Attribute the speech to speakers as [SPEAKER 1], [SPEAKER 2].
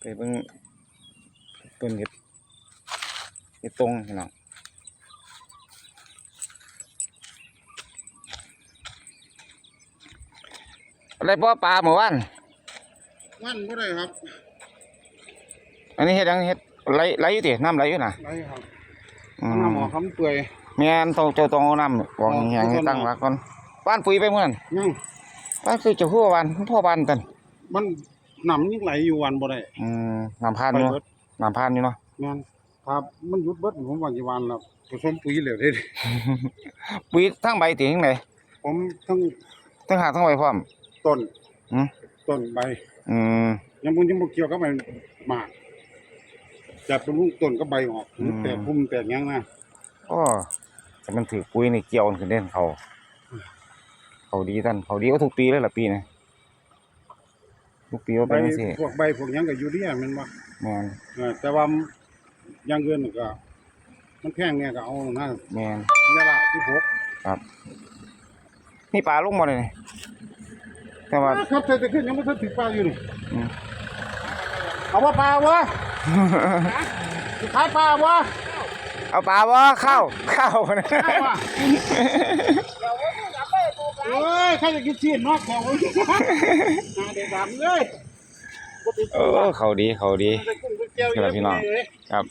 [SPEAKER 1] ไปเบิ่งต้นเห็ดเห็ดตรงพี่น้องอะไรพ่อปลาเมื่อวาน
[SPEAKER 2] วันบ่ได้ครับ
[SPEAKER 1] อันนี้เห็ดหยังเห็ดไหลไหลอยู่ติน้ำไหลอยู่น่ะ
[SPEAKER 2] ได้ครับ
[SPEAKER 1] อื
[SPEAKER 2] น้ำหมอคำเปื่อย
[SPEAKER 1] แม่นต้องเจ้าต้องเอาน้ำบอกแห้งๆให้ตั้งหลักก่อนบ้านปุ๋ยไปเมื่อนั้น
[SPEAKER 2] ยัง
[SPEAKER 1] บ้านคือเจ้าหัวบ้านพ่อบ้านตัน
[SPEAKER 2] มัน น้ำยังไหลอยู่วันบ่ได้
[SPEAKER 1] อืมน้ำพาน
[SPEAKER 2] ไป
[SPEAKER 1] อยู่
[SPEAKER 2] เบิด
[SPEAKER 1] น้ำพานอยู่เนาะ
[SPEAKER 2] แม่นครับมันหยุดเบิดผมว่ากี่วันแล้วผสมปุ๋ยเหลวเด้
[SPEAKER 1] ปุ๋ยทั้งใบติยังไง
[SPEAKER 2] ผมทั้ง
[SPEAKER 1] ทั้งหากทั้งใบพร้อม
[SPEAKER 2] ต้น
[SPEAKER 1] หืม
[SPEAKER 2] ต้นใบ
[SPEAKER 1] อืม
[SPEAKER 2] ยังบ่ยังบ่เกี่ยวกับใบหมากจับเป็นลูกต้นก็ใบออก
[SPEAKER 1] อืม
[SPEAKER 2] แต่พุ่มแต่หยังนะ
[SPEAKER 1] ก็แต่มันถือปุ๋ยนี่เกี่ยวกันขึ้นเด่นเขา เขาดีท่านเขาดีก็ทุกปีเลยล่ะปีนี้ ทุกปีว่า
[SPEAKER 2] ใบ
[SPEAKER 1] เป็นจังซี่
[SPEAKER 2] พวกใบพวกหยังก็อยู่เดียแม่นบ่
[SPEAKER 1] แม่น
[SPEAKER 2] เออแต่ว่าอยังเงินก็ มันแพงเนี่ยก็เอานะ
[SPEAKER 1] แม่น
[SPEAKER 2] ยาละที่พก
[SPEAKER 1] นี่ปลาลงมาเลยนี่แต่ว่า
[SPEAKER 2] ครับเศรษฐกิจยังไม่ทันถึงปลาอยู่นี่
[SPEAKER 1] อืม
[SPEAKER 2] เอาว่าปลาวะจะขายปลาวะ
[SPEAKER 1] เอาปลาบ่เข้าวข้าวนะ
[SPEAKER 2] ข้าววะเอ้ ยใครจะกินชีสเนากแถวนี้นาเด็ดดำเลย
[SPEAKER 1] เออเขาดีเขาดี ครับพี่น้อง ครับ